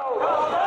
ভারতীয়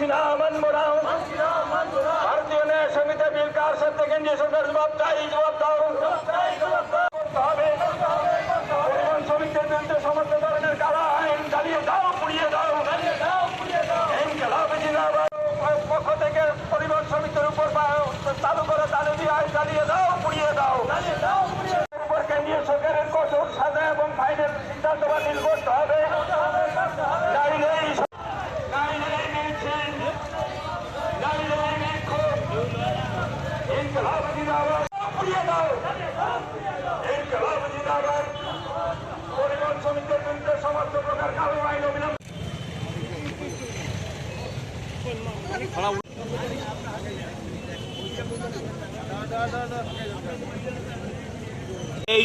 মানছি না মানব না ভারতীয় ন্যায় সংহিতা বিল কার সত্ত্বে কেন্দ্রীয় সরকার জবাব চাই জবাব দাও। শ্রমিকদের বিরুদ্ধে সমস্ত ধরনের কালা আইন জ্বালিয়ে দাও পুড়িয়ে দাও। পক্ষ থেকে পরিবহন শ্রমিকদের উপর চালু করে তালে দিয়ে আইন পুড়িয়ে দাও উপর কেন্দ্রীয় সরকারের কঠোর সাজা এবং ফাইনের সিদ্ধান্ত বাতিল করতে হবে নাইলে এই নাইলে এই মিছিল, নাইলে এই বিক্ষোভ, ইনকলাব জিন্দাবাদ, পুড়িয়ে দাও। ইনকলাব জিন্দাবাদ। পরিবহন শ্রমিকদের বিরুদ্ধে সমস্ত প্রকার কালো আইন অবিলম্বে এই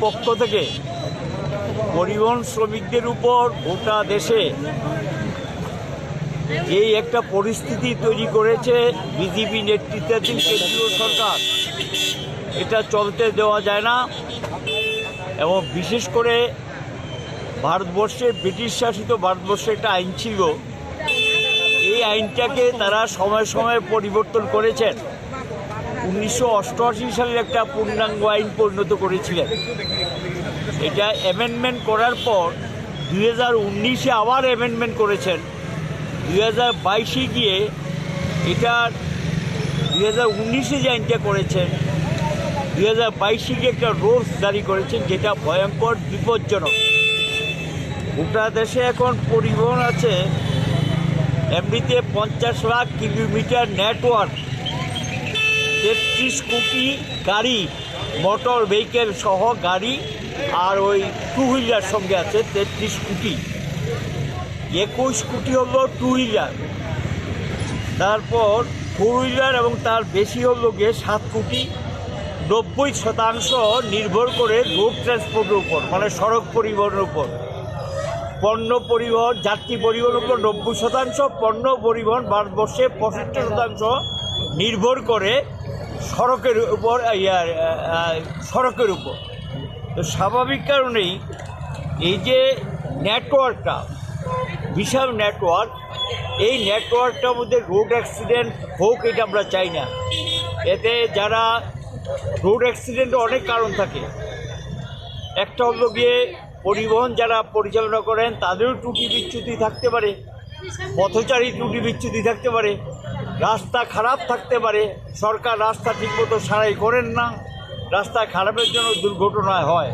পক্ষ থেকে পরিবহন শ্রমিকদের উপর গোটা দেশে এই একটা পরিস্থিতি তৈরি করেছে বিজেপি নেতৃত্বাধীন কেন্দ্রীয় সরকার এটা চলতে দেওয়া যায় না। এবং বিশেষ করে ভারতবর্ষে, ব্রিটিশ শাসিত ভারতবর্ষে একটা আইন ছিল। এই আইনটাকে তারা সময় সময় পরিবর্তন করেছেন। উনিশশো অষ্টআশি সালের একটা পূর্ণাঙ্গ আইন পরিণত করেছিলেন। এটা অ্যামেন্ডমেন্ট করার পর দুই হাজার উনিশে আবার অ্যামেন্ডমেন্ট করেছেন। দুই হাজার বাইশে গিয়ে এটা দুই হাজার উনিশে যে আইনটা করেছেন দুই হাজার বাইশে একটা রোলস জারি করেছেন যেটা ভয়ঙ্কর, বিপজ্জনক। গোটা দেশে এখন পরিবহন আছে এমনিতে পঞ্চাশ লাখ কিলোমিটার নেটওয়ার্ক, তেত্রিশ কোটি গাড়ি, মোটর ভেহিকেল সহ গাড়ি, আর ওই টু হুইলার সঙ্গে আছে তেত্রিশ কোটি। একুশ কোটি হলো টু হুইলার তারপর ফোর হুইলার এবং তার বেশি হলো গিয়ে সাত কোটি। নব্বই শতাংশ নির্ভর করে রোড ট্রান্সপোর্টের উপর মানে সড়ক পরিবহনের উপর। পণ্য পরিবহন, যাত্রী পরিবহনের উপর নব্বই শতাংশ, পণ্য পরিবহন ভারতবর্ষে পঁয়ষট্টি শতাংশ নির্ভর করে সড়কের উপর সড়কের উপর। তো স্বাভাবিক কারণেই এই যে নেটওয়ার্কটা বিশাল নেটওয়ার্ক এই নেটওয়ার্কটার মধ্যে রোড অ্যাক্সিডেন্ট হোক এটা আমরা চাই না। এতে যারা রোড অ্যাক্সিডেন্টে অনেক কারণ থাকে। একটা হলো গিয়ে পরিবহন যারা পরিচালনা করেন, তাদেরও ত্রুটি বিচ্যুতি থাকতে পারে পথচারী ত্রুটি বিচ্যুতি থাকতে পারে, রাস্তা খারাপ থাকতে পারে, সরকার রাস্তা ঠিকমতো সারাই করেন না, রাস্তা খারাপের জন্য দুর্ঘটনা হয়।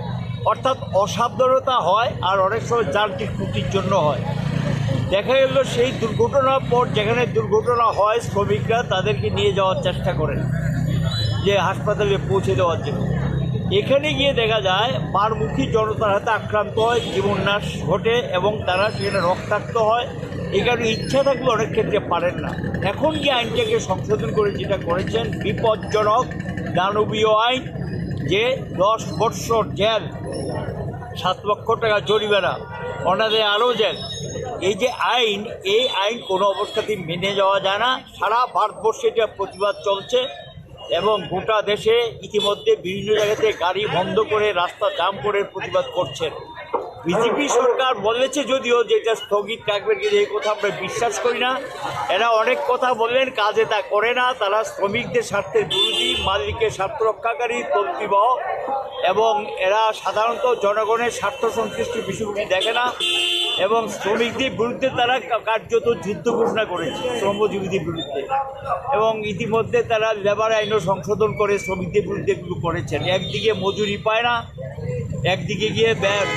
অর্থাৎ অসাবধানতা হয় আর অনেক সময় যান্ত্রিক ত্রুটির জন্য হয়। দেখা গেল সেই দুর্ঘটনার পর যেখানে দুর্ঘটনা হয়, শ্রমিকরা তাদেরকে নিয়ে যাওয়ার চেষ্টা করেন। যে হাসপাতালে পৌঁছে দেওয়ার জন্য। এখানে গিয়ে দেখা যায় পারমুখী জনতার হাতে আক্রান্ত হয় জীবননাশ ঘটে এবং তারা সেখানে রক্তাক্ত হয়। কারণে ইচ্ছা থাকলে অনেক ক্ষেত্রে পারেন না। এখন যে আইনটাকে সংশোধন করে যেটা করেছেন, বিপজ্জনক দানবীয় আইন যে দশ বৎসর জেল, সাত লক্ষ টাকা জরিমানা, অনাদে আরও জেল। এই যে আইন, এই আইন কোনো অবস্থাতেই মেনে যাওয়া যায় না। সারা ভারতবর্ষে এটা প্রতিবাদ চলছে। এবং গোটা দেশে ইতিমধ্যে বিভিন্ন জায়গাতে গাড়ি বন্ধ করে, রাস্তা জাম করে প্রতিবাদ করছেন। বিজেপি সরকার বলেছে যদিও যে এটা স্থগিত রাখবে, কিন্তু এই কথা আমরা বিশ্বাস করি না। এরা অনেক কথা বললেন, কাজে তা করে না। তারা শ্রমিকদের স্বার্থের বিরোধী মালিকের স্বার্থ রক্ষাকারী তন্ত্রীবহ এবং এরা সাধারণত জনগণের স্বার্থ সংশ্লিষ্ট বিষয়গুলি দেখে না। এবং শ্রমিকদের বিরুদ্ধে তারা কার্যত যুদ্ধ ঘোষণা করেছে, শ্রমজীবীদের বিরুদ্ধে। এবং ইতিমধ্যে তারা লেবার আইনও সংশোধন করে শ্রমিকদের বিরুদ্ধে এগুলো করেছেন। একদিকে মজুরি পায় না, একদিকে গিয়ে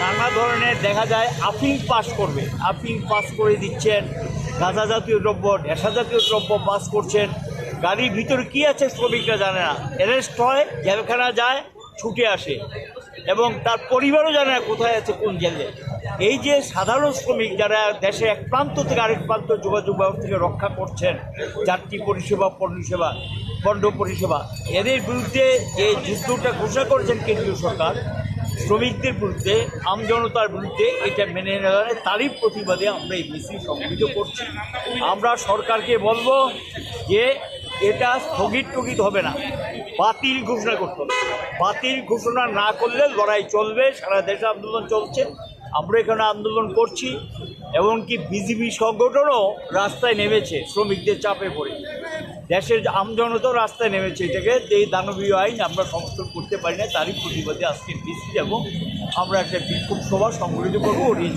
নানা ধরনের দেখা যায় আফিং পাস করবে। আফিং পাস করে দিচ্ছেন, গাঁজা জাতীয় দ্রব্য, নেশা জাতীয় দ্রব্য পাস করছেন। গাড়ির ভিতরে কি আছে শ্রমিকরা জানে না। অ্যারেস্ট হয়, জেলখানা যায়, ছুটে আসে। এবং তার পরিবারও জানে না কোথায় আছে, কোন জেলে। এই যে সাধারণ শ্রমিক যারা দেশে এক প্রান্ত থেকে আরেক প্রান্ত যোগাযোগ ব্যবস্থাকে রক্ষা করছেন যাত্রী পরিষেবা পরিষেবা পণ্য পরিষেবা এদের বিরুদ্ধে যে যুদ্ধটা ঘোষণা করেছেন কেন্দ্রীয় সরকার শ্রমিকদের বিরুদ্ধে আমজনতার বিরুদ্ধে এটা মেনে নেওয়া যায়, তারই প্রতিবাদে আমরা এই মিছিল সংগঠিত করছি। আমরা সরকারকে বলব যে এটা স্থগিত টগিত হবে না বাতিল ঘোষণা করতে হবে। বাতিল ঘোষণা না করলে লড়াই চলবে সারা দেশে আন্দোলন চলছে। আমরা এখানে আন্দোলন করছি এবং এমনকি বিজেপি সংগঠনও রাস্তায় নেমেছে শ্রমিকদের চাপে পড়ে। দেশের আমজনতাও রাস্তায় নেমেছে এটাকে, যে দানবীয় আইন আমরা সংশোধন করতে পারি না, তারই প্রতিবাদে আজকে বিসি এবং আমরা একটা বিক্ষোভ সভা সংগঠিত করব ঋণ